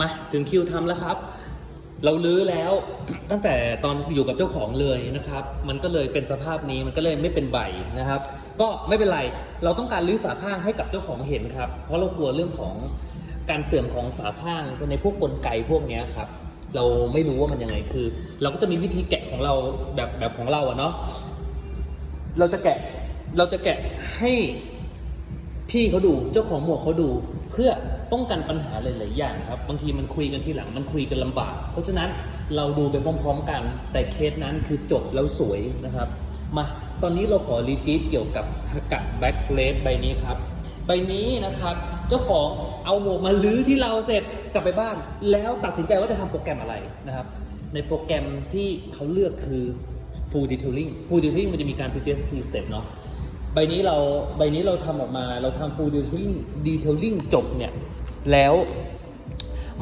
มาถึงคิวทำแล้วครับ เราลื้อแล้วตั้งแต่ตอนอยู่กับเจ้าของเลยนะครับ มันก็เลยเป็นสภาพนี้มันก็เลยไม่เป็นใบนะครับ ก็ไม่เป็นไรเราต้องการลื้อฝาข้างให้กับเจ้าของเห็นครับ เพราะเรากลัวเรื่องของการเสื่อมของฝาข้างในพวกกลไกพวกนี้ครับเราไม่รู้ว่ามันยังไงคือ เราก็จะมีวิธีแกะของเราแบบแบบของเราอะเนาะเราจะแกะเราจะแกะให้พี่เขาดูเจ้าของหมวกเขาดูเพื่อ ป้องกันปัญหาหลาย ๆ อย่างครับ บางทีมันคุยกันทีหลังมันคุยกันลำบาก เพราะฉะนั้นเราดูไปพร้อม ๆ กัน แต่เคสนั้นคือจบแล้วสวยนะครับ มา ตอนนี้เราขอรีจีตเกี่ยวกับฮากะแบ็กเลสใบนี้ครับ ใบนี้นะครับ เจ้าของเอาหมวกมาลื้อที่เราเสร็จกลับไปบ้าน แล้วตัดสินใจว่าจะทำโปรแกรมอะไรนะครับ ในโปรแกรมที่เขาเลือกคือ full detailing full detailing มันจะมีการ PCST step เนาะ ใบนี้เราใบนี้เราทำออกมาเราทำ full detailing detailing จบเนี่ย แล้ว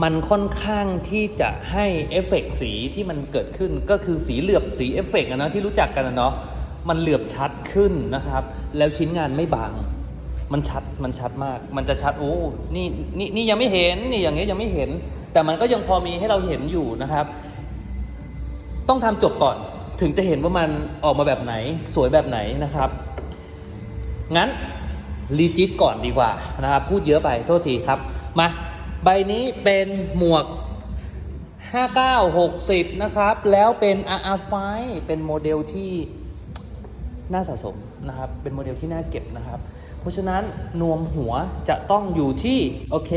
มันค่อนข้างที่จะให้เอฟเฟกต์สีที่มันเกิดขึ้นก็คือสีเหลือบสีเอฟเฟกต์อะเนาะที่รู้จักกันอะเนาะมันเหลือบชัดขึ้นนะครับ แล้วชิ้นงานไม่บาง มันชัดมันชัดมาก มันจะชัดโอ้นี่นี่นี่ยังไม่เห็นนี่อย่างเงี้ยยังไม่เห็น แต่มันก็ยังพอมีให้เราเห็นอยู่นะครับ ต้องทำจบก่อนถึงจะเห็นว่ามันออกมาแบบไหนสวยแบบไหนนะครับ งั้นรีจิตก่อนดีกว่านะครับ พูดเยอะไปโทษทีครับ มาใบนี้เป็นหมวก 5960 นะครับ แล้วเป็น RR ไฟเป็นโมเดลที่น่าสะสมนะครับ เป็นโมเดลที่น่าเก็บนะครับ เพราะฉะนั้นนวมหัวจะต้องอยู่ที่ โอเค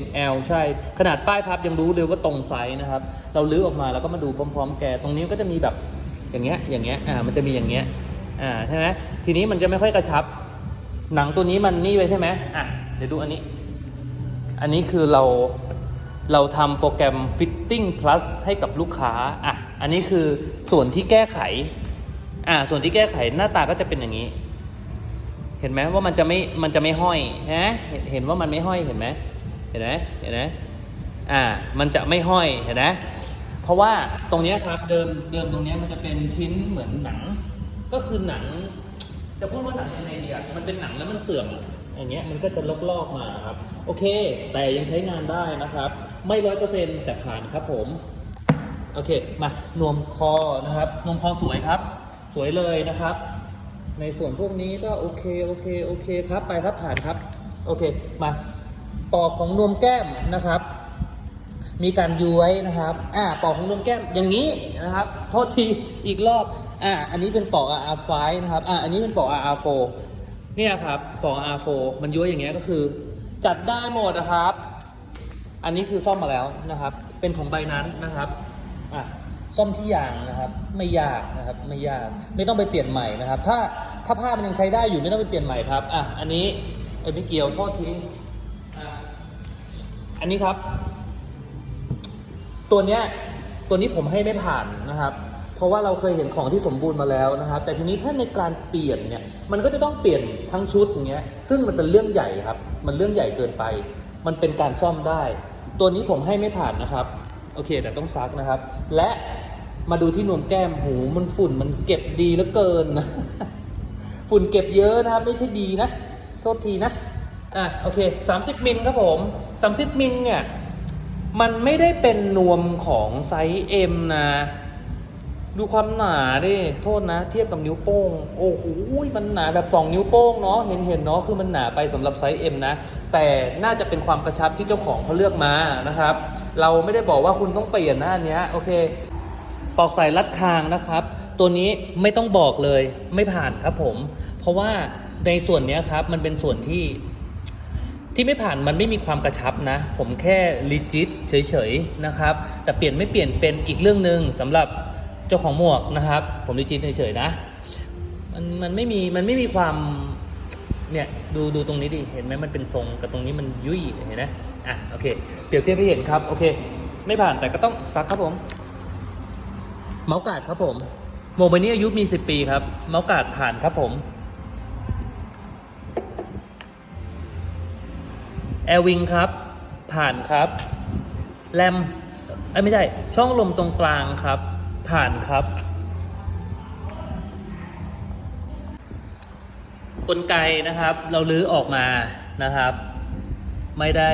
ML ใช่ ขนาดป้ายพับยังรู้เลยว่าตรงไซส์นะครับ เราลื้อออกมาแล้วก็มาดูพร้อม ๆ แก ตรงนี้ก็จะมีแบบอย่างเงี้ย อย่างเงี้ย อ่า มันจะมีอย่างเงี้ย อ่า ใช่ไหมทีนี้มันจะไม่ค่อยกระชับ หนังตัวนี้มันนี่ไว้ใช่ไหมอะ เดี๋ยวดูอันนี้ อันนี้คือเราเราทำโปรแกรม Fitting Plus ให้กับลูกค้า อะ อันนี้คือส่วนที่แก้ไข อ่า ส่วนที่แก้ไขหน้าตาก็จะเป็นอย่างนี้ เห็นไหมว่ามันจะไม่ มันจะไม่ห้อยนะเห็นเห็นว่ามันไม่ห้อย เห็นไหมเห็นไหมเห็นไหมอ่า มันจะไม่ห้อย เห็นไหมเพราะว่าตรงเนี้ยครับ เดิม เดิมตรงเนี้ยมันจะเป็นชิ้นเหมือนหนัง ก็คือหนัง จะพูดว่าหนังยังไงดีอะมันเป็นหนังแล้วมันเสื่อมอะอย่างเงี้ยมันก็จะลอกๆมาครับ โอเค แต่ยังใช้งานได้นะครับ ไม่ร้อยเปอร์เซ็นต์แต่ผ่านครับผม โอเค มานวมคอนะครับ นวมคอสวยครับ สวยเลยนะครับ ในส่วนพวกนี้ก็โอเค โอเค โอเคครับ ไปครับผ่านครับ โอเค มาปอกของนวมแก้มนะครับ มีการย้วยนะครับ อ่า ปอกของนวมแก้มอย่างนี้นะครับ โทษที อีกรอบ อ่าอันนี้เป็นปอก R5 นะครับอ่าอันนี้เป็นปอก R4 เนี่ยครับปอก R4 มันย้วยอย่างเงี้ยก็คือ จัดได้หมดนะครับ อันนี้คือซ่อมมาแล้วนะครับ เป็นของใบนั้นนะครับอะซ่อมที่ยางนะครับไม่ยากนะครับไม่ยากไม่ต้องไปเปลี่ยนใหม่นะครับ ถ้าถ้าผ้ามันยังใช้ได้อยู่ไม่ต้องไปเปลี่ยนใหม่ครับอะอันนี้เอ้ไม่เกี่ยวโทษทีอันนี้ครับ ตัวเนี้ยตัวนี้ผมให้ไม่ผ่านนะครับ เพราะว่าเราเคยเห็นของที่สมบูรณ์มาแล้วนะครับ แต่ทีนี้ถ้าในการเปลี่ยนเนี่ยมันก็จะต้องเปลี่ยนทั้งชุดอย่างเงี้ยซึ่งมันเป็นเรื่องใหญ่ครับ มันเรื่องใหญ่เกินไป มันเป็นการซ่อมได้ ตัวนี้ผมให้ไม่ผ่านนะครับโอเค แต่ต้องซักนะครับ และมาดูที่นวมแก้มหูมันฝุ่นมันเก็บดีเหลือเกินนะฝุ่นเก็บเยอะนะครับ ไม่ใช่ดีนะ โทษทีนะอะโอเค 30 มิลครับผม 30 มิลเนี่ย มันไม่ได้เป็นนวมของไซส์ M นะ ดูความหนาดิโทษนะ เทียบกับนิ้วโป้ง โอ้โหมันหนาแบบ 2 นิ้วโป้งเนาะเห็นเห็นเนาะคือมันหนาไปสำหรับไซส์ M นะ แต่น่าจะเป็นความกระชับที่เจ้าของเขาเลือกมานะครับ เราไม่ได้บอกว่าคุณต้องเปลี่ยนนะอันเนี้ยโอเคปอกใส่รัดคางนะครับ ตัวนี้ไม่ต้องบอกเลยไม่ผ่านครับผม เพราะว่าในส่วนนี้ครับมันเป็นส่วนที่ที่ไม่ผ่านมันไม่มีความกระชับนะ ผมแค่ลิจิตเฉยๆนะครับ แต่เปลี่ยนไม่เปลี่ยนเป็นอีกเรื่องหนึ่งสำหรับ เจ้าของหมวกนะครับ ผมลิจิตเฉยๆนะ มันมันไม่มีมันไม่มีความเนี่ยดูดูตรงนี้ดิเห็นไหมมันเป็นทรงกับตรงนี้มันยุ่ยเห็นไหมอะโอเคเปรียบเทียบให้เห็นครับโอเค ไม่ผ่านแต่ก็ต้องซักครับผมเมาส์การ์ดครับผมหมวกใบนี้อายุมี 10 ปีครับเมาส์การ์ดผ่านครับผมแอร์วิงครับ ผ่านครับ แรมเอ้ไม่ใช่ ช่องลมตรงกลางครับ ผ่านครับ กลไกนะครับเราลื้อออกมานะครับ ไม่ได้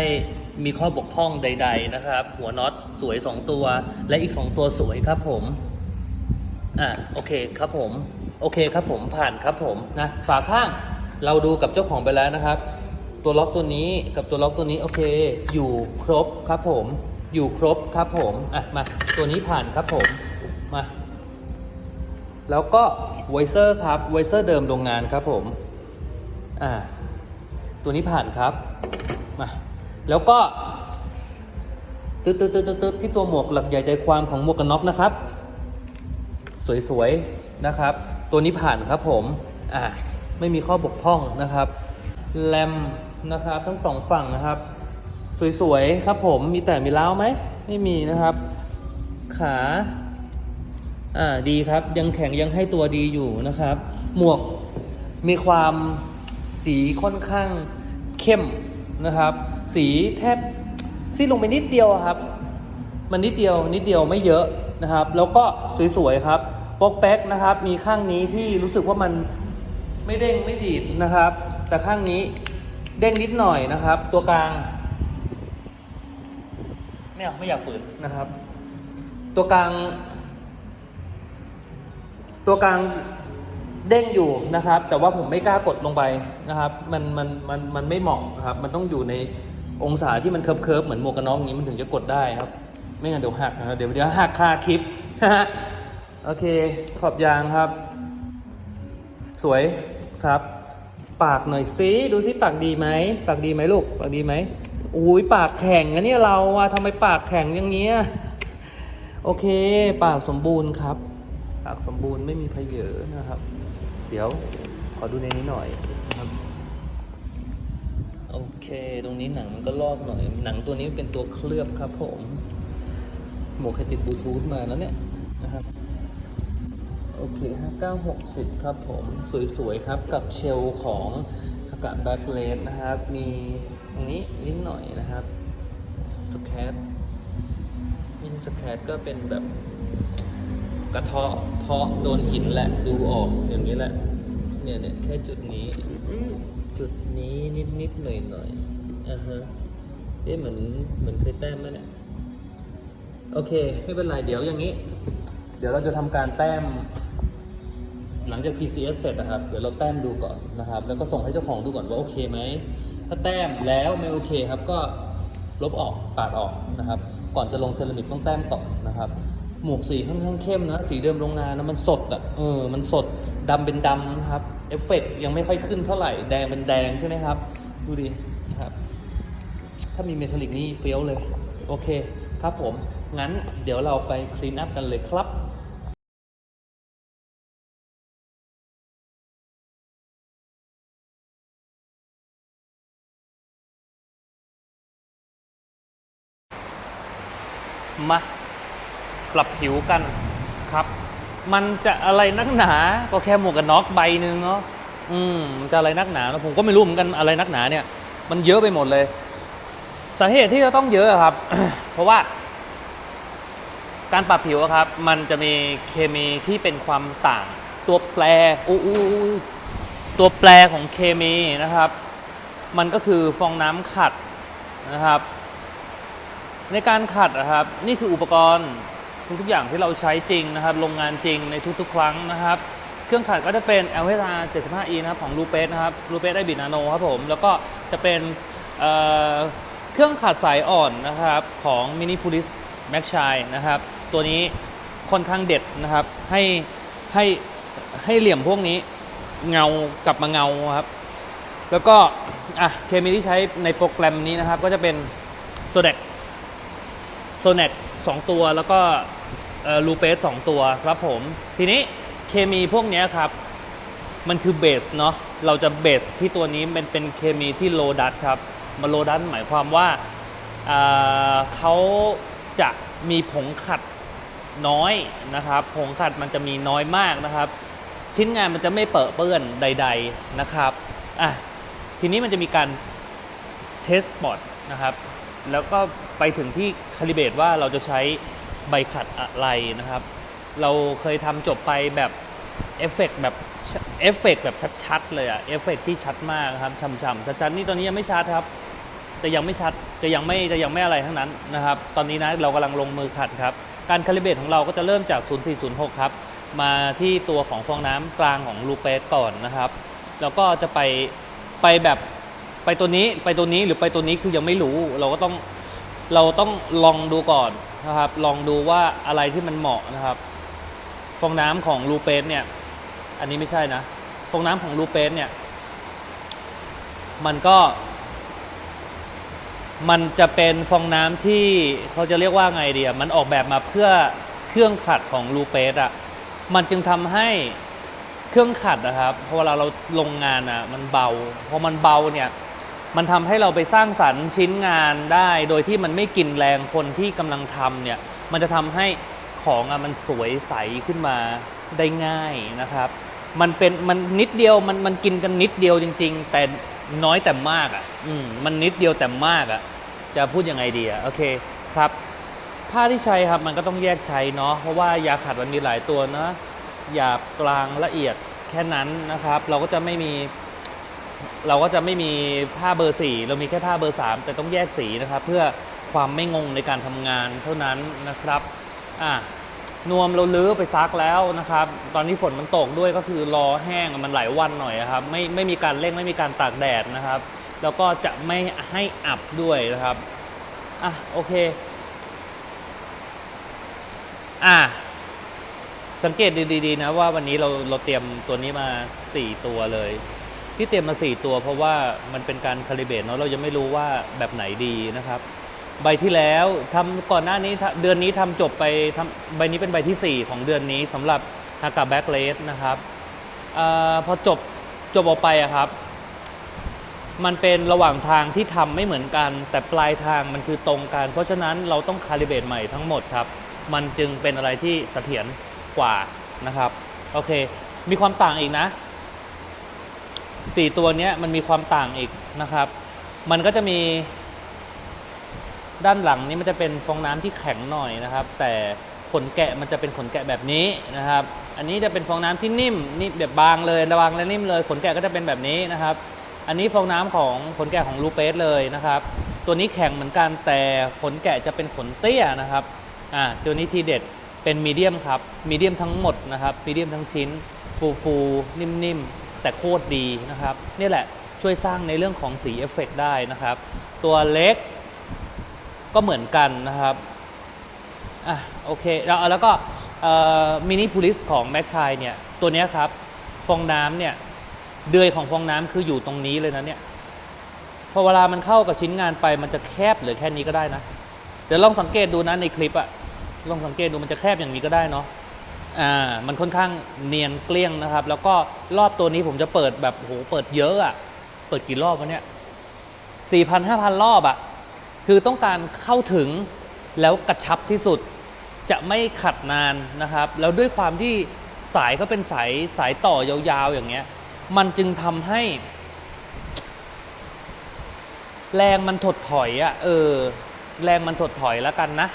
มีข้อบกพร่องใด ๆนะครับ หัวน็อตสวย 2 ตัว และอีก 2 ตัวสวยครับผมอะโอเคครับผม โอเคครับผมผ่านครับผมนะฝาข้างเราดูกับเจ้าของไปแล้วนะครับ ตัวล็อกตัวนี้กับตัวล็อกตัวนี้โอเค อยู่ครบครับผม อยู่ครบครับผมอะมาตัวนี้ผ่านครับผม มา แล้วก็ไวเซอร์ครับไวเซอร์เดิมโรงงานครับผม อ่า ตัวนี้ผ่านครับ มา แล้วก็ตึ๊ดตึ๊ดตึ๊ดตึ๊ดตึ๊ดที่ตัวหมวกหลักใหญ่ใจความของหมวกกันน็อกนะครับ สวยๆ นะครับ ตัวนี้ผ่านครับผม อ่า ไม่มีข้อบกพร่องนะครับแรมนะครับทั้งสองฝั่งนะครับ สวยๆ ครับผมมีแต่มีเล้าไหม ไม่มีนะครับ ขา อ่าดีครับยังแข็งยังให้ตัวดีอยู่นะครับ หมวกมีความสีค่อนข้างเข้มนะครับ สีแทบซีดลงไปนิดเดียวครับ มันนิดเดียวนิดเดียวไม่เยอะนะครับ แล้วก็สวยๆครับปอกแป๊กนะครับ มีข้างนี้ที่รู้สึกว่ามันไม่เด้งไม่ดีดนะครับ แต่ข้างนี้เด้งนิดหน่อยนะครับ ตัวกลางไม่เอาไม่อยากฝืนนะครับ ตัวกลาง ตัวกลางเด้งอยู่นะครับ แต่ว่าผมไม่กล้ากดลงไปนะครับ มันมันมันมันไม่เหมาะครับ มันต้องอยู่ในองศาที่มันเคิร์ฟเคิร์ฟเหมือนหมวกกันน็อกอย่างนี้มันถึงจะกดได้ครับ ไม่งั้นเดี๋ยวหักนะครับเดี๋ยวเดี๋ยวหักคาคลิปโอเค ขอบยางครับ สวยครับ ปากหน่อยซิดูซิปากดีไหมปากดีไหมลูกปากดีไหมอุ้ยปากแข็งนะเนี่ยเราอะทำไมปากแข็งอย่างเงี้ยโอเค ปากสมบูรณ์ครับ ปากสมบูรณ์ไม่มีเพเยอนะครับ เดี๋ยวขอดูในนี้หน่อยนะครับโอเค ตรงนี้หนังมันก็ลอกหน่อย หนังตัวนี้เป็นตัวเคลือบครับผมหมวกเคยติดบลูทูธมาแล้วเนี่ยนะครับโอเค5960 ครับผม สวยๆ ครับกับเชลของอากาศแบ็คเลสนะครับ มีตรงนี้นิดหน่อยนะครับสแคตมินสแคตก็เป็นแบบ กระเทาะเพาะโดนหินแหละดูออกอย่างนี้แหละ เนี่ยเนี่ยแค่จุดนี้ จุดนี้นิดนิดหน่อยหน่อยอ่าฮะเอ๊ะเหมือนเหมือนเคยแต้มไหมเนี่ยโอเคไม่เป็นไรเดี๋ยวอย่างนี้ เดี๋ยวเราจะทำการแต้ม หลังจาก PCS เสร็จนะครับ เดี๋ยวเราแต้มดูก่อนนะครับ แล้วก็ส่งให้เจ้าของดูก่อนว่าโอเคไหม ถ้าแต้มแล้วไม่โอเคครับก็ลบออกปาดออกนะครับ ก่อนจะลงเซรามิกต้องแต้มต่อนะครับ หมวกสีค่อนข้างเข้มนะ สีเดิมโรงงานนะมันสดอะเออมันสดดำเป็นดำนะครับเอฟเฟกต์ยังไม่ค่อยขึ้นเท่าไหร่แดงเป็นแดงใช่ไหมครับ ดูดินะครับ ถ้ามีเมทัลลิกนี่เฟี้ยวเลย โอเคครับผม งั้นเดี๋ยวเราไปคลีนอัพกันเลยครับมา ปรับผิวกันครับ มันจะอะไรนักหนาก็แค่หมวกกันน็อกใบหนึ่งเนาะอืมมันจะอะไรนักหนาผมก็ไม่รู้เหมือนกันอะไรนักหนาเนี่ย มันเยอะไปหมดเลย สาเหตุที่จะต้องเยอะครับ เพราะว่า การปรับผิวครับ มันจะมีเคมีที่เป็นความต่าง ตัวแปรอู้ตัวแปรของเคมีนะครับ มันก็คือฟองน้ำขัดนะครับ ในการขัดนะครับ นี่คืออุปกรณ์ ทุกๆอย่างที่เราใช้จริงนะครับโรงงานจริงในทุกๆ ครั้งนะครับ เครื่องขัดก็จะเป็น l h r 75e นะครับของ l u p e s นะครับ l u p e s ได้บินาโนครับผม แล้วก็จะเป็นเเครื่องขัดสายอ่อนนะครับของ Mini p o l i s Max Shine นะครับ ตัวนี้ค่อนข้างเด็ดนะครับ ให้ให้ให้เหลี่ยมพวกนี้เงากลับมาเงาครับ แล้วก็อะเคมีที่ใช้ในโปรแกรมนี้นะครับ ก็จะเป็น s o d e c โซเน็ตสองตัวแล้วก็ลูเปสสองตัวครับผม ทีนี้เคมีพวกนี้ครับ มันคือเบสเนาะเราจะเบสที่ตัวนี้เป็นเป็นเคมีที่โลดัสครับมาโลดัสหมายความว่าเขาจะมีผงขัดน้อยนะครับ ผงขัดมันจะมีน้อยมากนะครับ ชิ้นงานมันจะไม่เปอะเปื้อนใด ๆนะครับอะทีนี้มันจะมีการเทสบอร์ดนะครับ แล้วก็ไปถึงที่คาลิเบตว่าเราจะใช้ใบขัดอะไรนะครับ เราเคยทำจบไปแบบเอฟเฟกต์แบบเอฟเฟกต์แบบชัดๆเลยอะเอฟเฟกต์ที่ชัดมากครับช่ำๆชัดๆนี่ตอนนี้ยังไม่ชัดครับแต่ยังไม่ชัดจะยังไม่จะยังไม่อะไรทั้งนั้นนะครับ ตอนนี้นะเรากำลังลงมือขัดครับ การคาลิเบตของเราก็จะเริ่มจาก 0406 ครับ มาที่ตัวของฟองน้ำกลางของลูเปสก่อนนะครับ แล้วก็จะไปไปแบบ ไปตัวนี้ไปตัวนี้หรือไปตัวนี้คือยังไม่รู้เราก็ต้องเราต้องลองดูก่อนนะครับ ลองดูว่าอะไรที่มันเหมาะนะครับฟองน้ำของลูเปสเนี่ย อันนี้ไม่ใช่นะฟองน้ำของลูเปสเนี่ย มันก็ มันจะเป็นฟองน้ำที่เขาจะเรียกว่าไงดีอะมันออกแบบมาเพื่อเครื่องขัดของลูเปสอะมันจึงทำให้เครื่องขัดนะครับพอเวลาเราลงงานอะ มันเบาพอมันเบาเนี่ย มันทำให้เราไปสร้างสรรค์ชิ้นงานได้ โดยที่มันไม่กินแรงคนที่กำลังทำเนี่ย มันจะทำให้ของอะมันสวยใสขึ้นมาได้ง่ายนะครับ มันเป็นมันนิดเดียวมันมันกินกันนิดเดียวจริง ๆ แต่น้อยแต่มากอะอืมมันนิดเดียวแต่มากอะ จะพูดยังไงดีอะโอเคครับ ผ้าที่ใช้ครับมันก็ต้องแยกใช้เนาะเพราะว่ายาขัดมันมีหลายตัวนะหยาบกลางละเอียดแค่นั้นนะครับ เราก็จะไม่มี เราก็จะไม่มีผ้าเบอร์สี่เรามีแค่ผ้าเบอร์สามแต่ต้องแยกสีนะครับ เพื่อความไม่งงในการทำงานเท่านั้นนะครับอะนวมเราลื้อไปซักแล้วนะครับ ตอนนี้ฝนมันตกด้วยก็คือรอแห้งมันหลายวันหน่อยครับ ไม่ไม่มีการเร่งไม่มีการตากแดดนะครับ แล้วก็จะไม่ให้อับด้วยนะครับอะโอเคอะสังเกตดูดีๆนะว่าวันนี้เราเราเตรียมตัวนี้มา 4 ตัวเลย ที่เตรียมมา 4 ตัวเพราะว่ามันเป็นการคาลิเบรตเนาะเรายังไม่รู้ว่าแบบไหนดีนะครับ ใบที่แล้วทำก่อนหน้านี้เดือนนี้ทำจบไปทำใบนี้เป็นใบที่ 4 ของเดือนนี้สำหรับฮากาแบ็กเลสนะครับอพอจบจบออกไปอะครับ มันเป็นระหว่างทางที่ทำไม่เหมือนกัน แต่ปลายทางมันคือตรงกัน เพราะฉะนั้นเราต้องคาลิเบรตใหม่ทั้งหมดครับ มันจึงเป็นอะไรที่เสถียรกว่านะครับ โอเค มีความต่างอีกนะ 4 ตัวนี้มันมีความต่างอีกนะครับ มันก็จะมี ด้านหลังนี้มันจะเป็นฟองน้ำที่แข็งหน่อยนะครับ แต่ขนแกะมันจะเป็นขนแกะแบบนี้นะครับ อันนี้จะเป็นฟองน้ำที่นิ่มนี่แบบบางเลยบางและนิ่มเลย ขนแกะก็จะเป็นแบบนี้นะครับ อันนี้ฟองน้ำของขนแกะของลูเปสเลยนะครับ ตัวนี้แข็งเหมือนกันแต่ขนแกะจะเป็นขนเตี้ยนะครับอ่าตัวนี้ทีเด็ดเป็นมีเดียมครับมีเดียมทั้งหมดนะครับมีเดียมทั้งชิ้นฟูฟูนิ่มๆ แต่โคตรดีนะครับนี่แหละช่วยสร้างในเรื่องของสีเอฟเฟกต์ได้นะครับ ตัวเล็กก็เหมือนกันนะครับอะโอเคแล้วแล้วก็มินิพูลิสของแม็กชายเนี่ยตัวเนี้ยครับฟองน้ำเนี่ยเดือยของฟองน้ำคืออยู่ตรงนี้เลยนะเนี่ยพอเวลามันเข้ากับชิ้นงานไปมันจะแคบหรือแค่นี้ก็ได้นะ เดี๋ยวลองสังเกตดูนะในคลิปอะลองสังเกตดูมันจะแคบอย่างนี้ก็ได้เนาะ อ่ามันค่อนข้างเนียนเกลี้ยงนะครับ แล้วก็รอบตัวนี้ผมจะเปิดแบบโหเปิดเยอะอะเปิดกี่รอบวะเนี่ยสี่พันห้าพันรอบอะคือต้องการเข้าถึงแล้วกระชับที่สุดจะไม่ขัดนานนะครับ แล้วด้วยความที่สายก็เป็นสายสายต่อยาวๆอย่างเงี้ย มันจึงทำให้ แรงมันถดถอยอะ่ะเออ แรงมันถดถอยแล้วกันนะ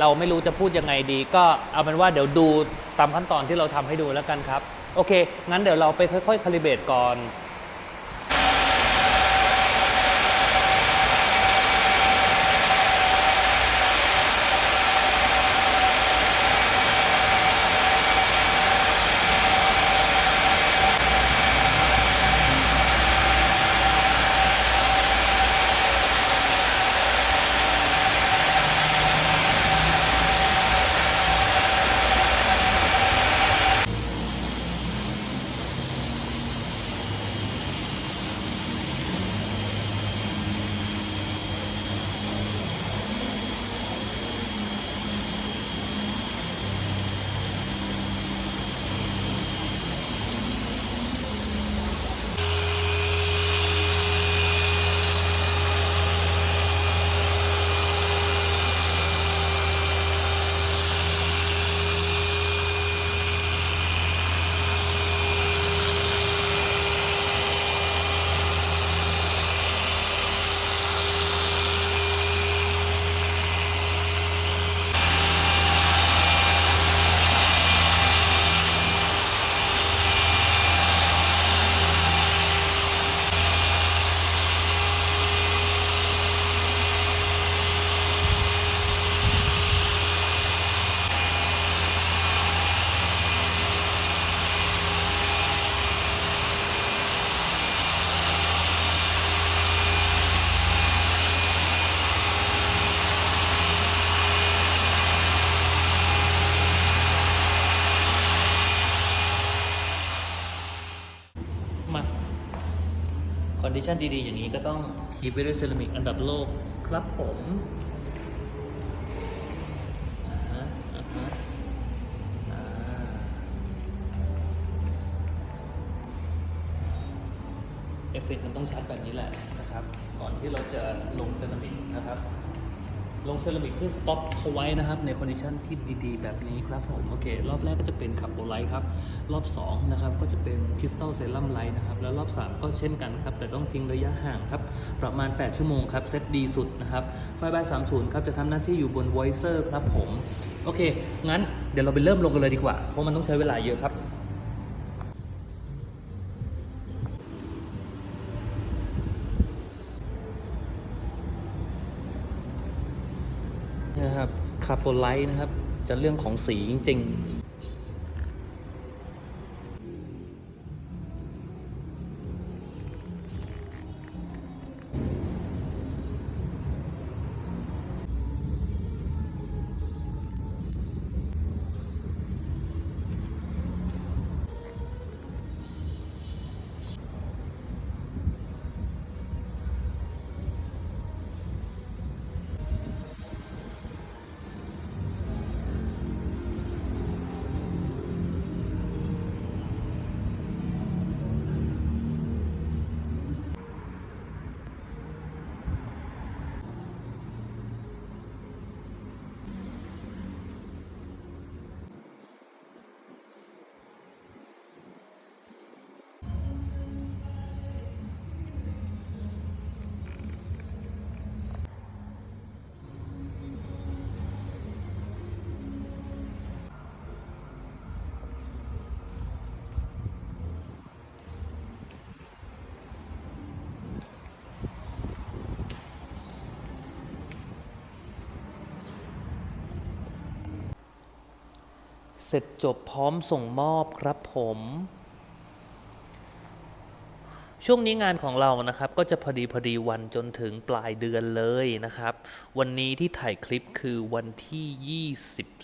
เราไม่รู้จะพูดยังไงดี ก็เอาเป็นว่าเดี๋ยวดู ตามขั้นตอนที่เราทำให้ดูแล้วกันครับ โอเค งั้นเดี๋ยวเราไปค่อยๆคาลิเบตก่อน คอนดิชันดีๆ อย่างนี้ก็ต้องคีบไปด้วยเซรามิกอันดับโลกครับผมเอฟเฟกต์มันต้องชัดแบบนี้แหละนะครับ ก่อนที่เราจะลงเซรามิกนะครับ ลงเซรามิกเพื่อสต็อกเขาไว้นะครับในคอนดิชันที่ดีๆ แบบนี้ครับผมโอเค รอบแรกก็จะเป็นขับโบไลท์ครับ รอบ2นะครับก็จะเป็นคริสตัลเซรั่มไลท์นะครับ แล้วรอบ 3 ก็เช่นกันครับ แต่ต้องทิ้งระยะห่างครับ ประมาณ 8 ชั่วโมงครับ เซตดีสุดนะครับไฟบาย30 ครับ จะทำหน้าที่อยู่บนไวเซอร์ครับผม โอเค งั้นเดี๋ยวเราไปเริ่มลงกันเลยดีกว่า เพราะมันต้องใช้เวลาเยอะครับ คาร์โบไลท์นะครับ จะเรื่องของสีจริง ๆ เสร็จจบพร้อมส่งมอบครับผม ช่วงนี้งานของเรานะครับก็จะพอดีพอดีวันจนถึงปลายเดือนเลยนะครับ วันนี้ที่ถ่ายคลิปคือวันที่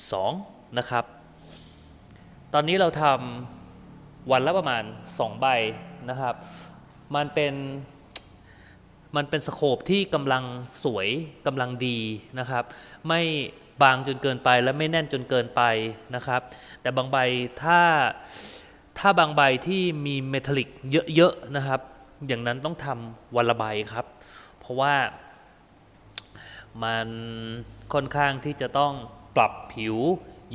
22 นะครับ ตอนนี้เราทำวันละประมาณ 2 ใบนะครับ มันเป็นมันเป็นสโคปที่กำลังสวยกำลังดีนะครับ ไม่ บางจนเกินไปและไม่แน่นจนเกินไปนะครับ แต่บางใบถ้าถ้าบางใบที่มีเมทัลลิกเยอะๆนะครับ อย่างนั้นต้องทำวันละใบครับ เพราะว่ามันค่อนข้างที่จะต้องปรับผิว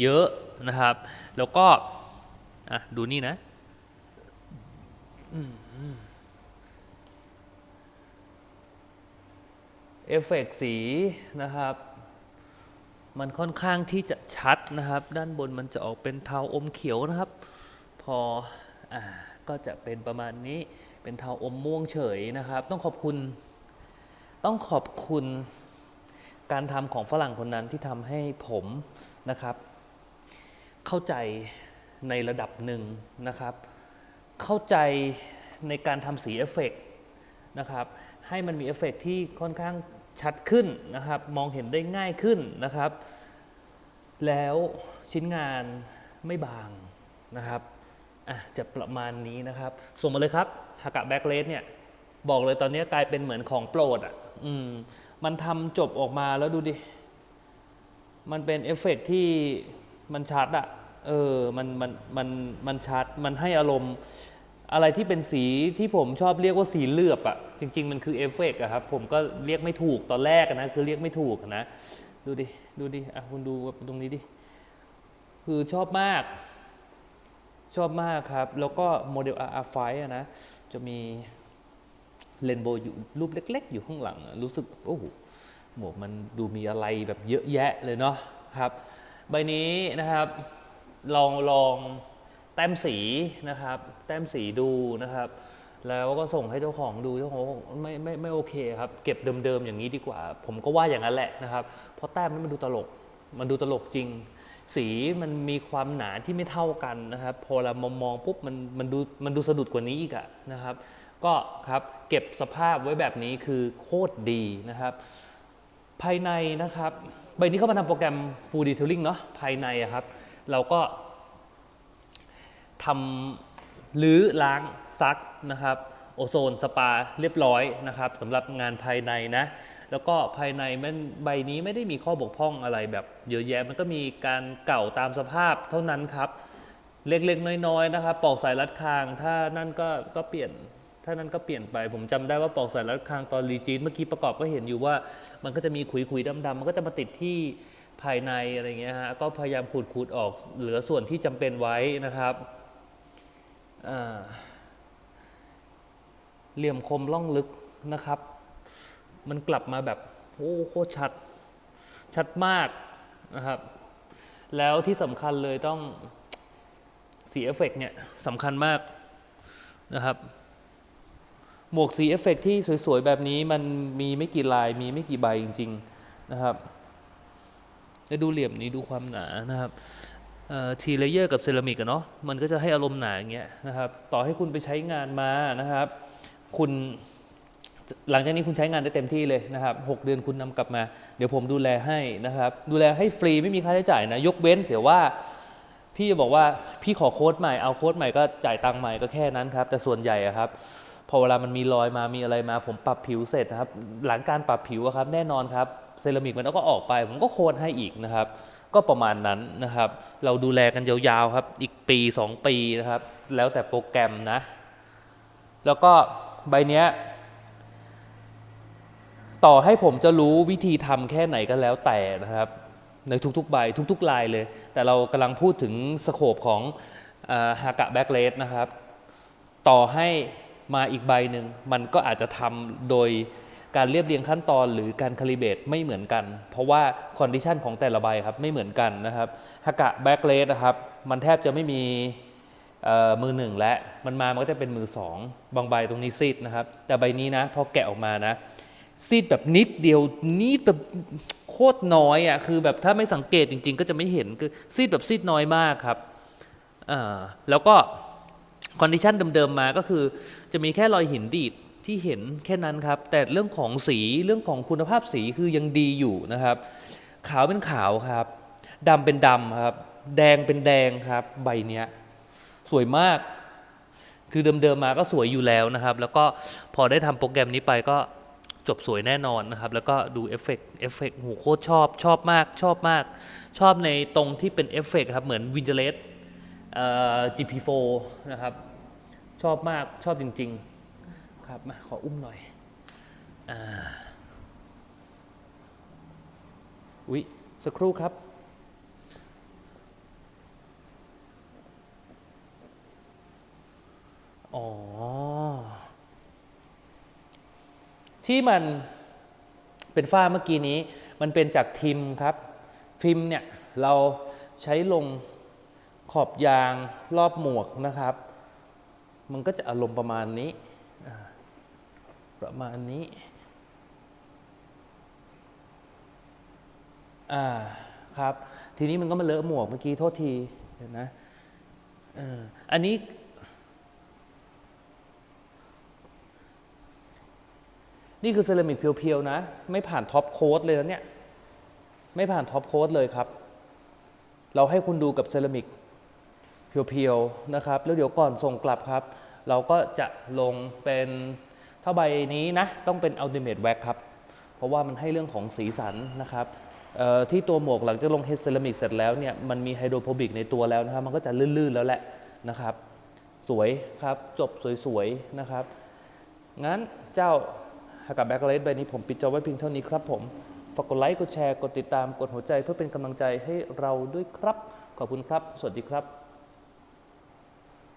เยอะนะครับ แล้วก็อะดูนี่นะเอฟเฟกต์สีนะครับ มันค่อนข้างที่จะชัดนะครับ ด้านบนมันจะออกเป็นเทาอมเขียวนะครับ พออ่าก็จะเป็นประมาณนี้เป็นเทาอมม่วงเฉยนะครับ ต้องขอบคุณ ต้องขอบคุณการทำของฝรั่งคนนั้นที่ทำให้ผมนะครับ เข้าใจในระดับหนึ่งนะครับ เข้าใจในการทำสีเอฟเฟกต์นะครับ ให้มันมีเอฟเฟกต์ที่ค่อนข้าง ชัดขึ้นนะครับ มองเห็นได้ง่ายขึ้นนะครับ แล้วชิ้นงานไม่บางนะครับอะจะประมาณนี้นะครับ ส่งมาเลยครับฮากะแบ็กเลสเนี่ยบอกเลยตอนนี้กลายเป็นเหมือนของโปรดอะอืมมันทำจบออกมาแล้วดูดิ มันเป็นเอฟเฟกต์ที่มันชัดอะเออมันมันมันมันชัดมันให้อารมณ์ อะไรที่เป็นสีที่ผมชอบเรียกว่าสีเลือบอะจริง ๆ มันคือเอฟเฟกต์อะครับ ผมก็เรียกไม่ถูกตอนแรกนะ คือเรียกไม่ถูกนะ ดูดิ ดูดิ อะคุณดูตรงนี้ดิ คือชอบมาก ชอบมากครับ แล้วก็โมเดล R5 อะนะ จะมีเลนโบอยู่รูปเล็ก ๆ อยู่ข้างหลัง รู้สึก โอ้โหหมวกมันดูมีอะไรแบบเยอะแยะเลยเนาะครับ ใบนี้นะครับ ลองลอง แต้มสีนะครับ แต้มสีดูนะครับ แล้วก็ส่งให้เจ้าของดูเจ้าของไม่ไม่ไม่โอเคครับเก็บเดิมๆอย่างนี้ดีกว่า ผมก็ว่าอย่างนั้นแหละนะครับ เพราะแต้มนั้นมันดูตลกมันดูตลกจริง สีมันมีความหนาที่ไม่เท่ากันนะครับ พอเรามองมองปุ๊บมันมันดูมันดูสะดุดกว่านี้อีกอะนะครับ ก็ครับเก็บสภาพไว้แบบนี้คือโคตรดีนะครับ ภายในนะครับใบนี้เขามาทำโปรแกรม Full Detailing เนาะภายในอะครับ เราก็ ทำรือล้างซักนะครับโอโซนสปาเรียบร้อยนะครับสำหรับงานภายในนะ แล้วก็ภายในมันใบนี้ไม่ได้มีข้อบกพร่องอะไรแบบเยอะแยะมันก็มีการเก่าตามสภาพเท่านั้นครับ เล็กๆน้อยๆนะครับปอกสายรัดคาง ถ้านั่นก็ก็เปลี่ยนถ้านั้นก็เปลี่ยนไปผมจำได้ว่าปอกสายรัดคางตอนรีจีนเมื่อกี้ประกอบก็เห็นอยู่ว่า มันก็จะมีขุยๆดำๆมันก็จะมาติดที่ภายในอะไรเงี้ยฮะก็พยายามขูดๆออกเหลือส่วนที่จำเป็นไว้นะครับ เหลี่ยมคมล่องลึกนะครับ มันกลับมาแบบโอ้โคตรชัด ชัดมากนะครับ แล้วที่สำคัญเลยต้องสีเอฟเฟกต์เนี่ยสำคัญมากนะครับ หมวกสีเอฟเฟกต์ที่สวย ๆ แบบนี้มันมีไม่กี่ลายมีไม่กี่ใบจริง ๆ นะครับแล้วดูเหลี่ยมนี้ดูความหนานะครับ ทีเลเยอร์กับเซรามิกอะเนาะมันก็จะให้อารมณ์หนาอย่างเงี้ยนะครับต่อให้คุณไปใช้งานมานะครับ คุณหลังจากนี้คุณใช้งานได้เต็มที่เลยนะครับหกเดือนคุณนำกลับมา เดี๋ยวผมดูแลให้นะครับ ดูแลให้ฟรีไม่มีค่าใช้จ่ายนะ ยกเว้นเสียว่า พี่จะบอกว่าพี่ขอโค้ดใหม่เอาโค้ดใหม่ก็จ่ายตังค์ใหม่ก็แค่นั้นครับ แต่ส่วนใหญ่ครับ พอเวลามันมีรอยมามีอะไรมา ผมปรับผิวเสร็จนะครับ หลังการปรับผิวอะครับแน่นอนครับเซรามิกมันก็ออกไป ผมก็โค้ดให้อีกนะครับ ก็ประมาณนั้นนะครับ เราดูแลกันยาวๆครับ อีกปี 2 ปีนะครับ แล้วแต่โปรแกรมนะ แล้วก็ใบเนี้ยต่อให้ผมจะรู้วิธีทำแค่ไหนก็แล้วแต่นะครับ ในทุกๆใบทุกๆลายเลย แต่เรากำลังพูดถึงสโคปของฮากะแบ็กเลสนะครับ ต่อให้ มาอีกใบหนึ่งมันก็อาจจะทำโดยการเรียบเรียงขั้นตอนหรือการคาลิเบตไม่เหมือนกัน เพราะว่าคอนดิชันของแต่ละใบครับไม่เหมือนกันนะครับฮากะแบ็กเลสนะครับมันแทบจะไม่มีมือหนึ่งและมันมามันก็จะเป็นมือสองบางใบตรงนี้ซีดนะครับ แต่ใบนี้นะพอแกะออกมานะซีดแบบนิดเดียวนิดแบบโคตรน้อยอะคือแบบถ้าไม่สังเกตจริง ๆ ก็จะไม่เห็นคือซีดแบบซีดน้อยมากครับแล้วก็ คอนดิชันเดิมๆมาก็คือ จะมีแค่รอยหินดีดที่เห็นแค่นั้นครับ แต่เรื่องของสีเรื่องของคุณภาพสีคือยังดีอยู่นะครับ ขาวเป็นขาวครับดำเป็นดำครับ แดงเป็นแดงครับ ใบเนี้ยสวยมาก คือเดิมๆมาก็สวยอยู่แล้วนะครับ แล้วก็พอได้ทำโปรแกรมนี้ไปก็จบสวยแน่นอนนะครับ แล้วก็ดูเอฟเฟกต์เอฟเฟกต์โหโคตรชอบ ชอบมาก ชอบมาก ชอบในตรงที่เป็นเอฟเฟกต์ครับ เหมือนวินเจเลส GP4 นะครับ ชอบมากชอบจริง ๆ ครับมาขออุ้มหน่อยอุ๊ย สักครู่ครับ อ๋อ ที่มันเป็นฝ้าเมื่อกี้นี้ มันเป็นจากทิมครับ ทิมเนี่ย เราใช้ลง ขอบยางรอบหมวกนะครับ มันก็จะอารมณ์ประมาณนี้ประมาณนี้อ่าครับ ทีนี้มันก็มาเลอะหมวกเมื่อกี้โทษทีเห็นนะอันนี้ นี่คือเซรามิกเพียวๆนะ ไม่ผ่านท็อปโค้ดเลยนะเนี่ย ไม่ผ่านท็อปโค้ดเลยครับ เราให้คุณดูกับเซรามิก เพียวๆนะครับแล้วเดี๋ยวก่อนส่งกลับครับ เราก็จะลงเป็นถ้าใบนี้นะ ต้องเป็น Ultimate Wax ครับ เพราะว่ามันให้เรื่องของสีสันนะครับที่ตัวหมวกหลังจากลงเฮดเซรามิกเสร็จแล้วเนี่ยมันมีไฮโดรโพบิกในตัวแล้วนะครับ มันก็จะลื่นๆแล้วแหละนะครับ สวยครับจบสวยๆนะครับ งั้นเจ้าฮากาแบ็กเลสใบนี้ผมปิดจอไว้เพียงเท่านี้ครับผมฝากกดไลค์กดแชร์กดติดตามกดหัวใจเพื่อเป็นกำลังใจให้เราด้วยครับ ขอบคุณครับ สวัสดีครับ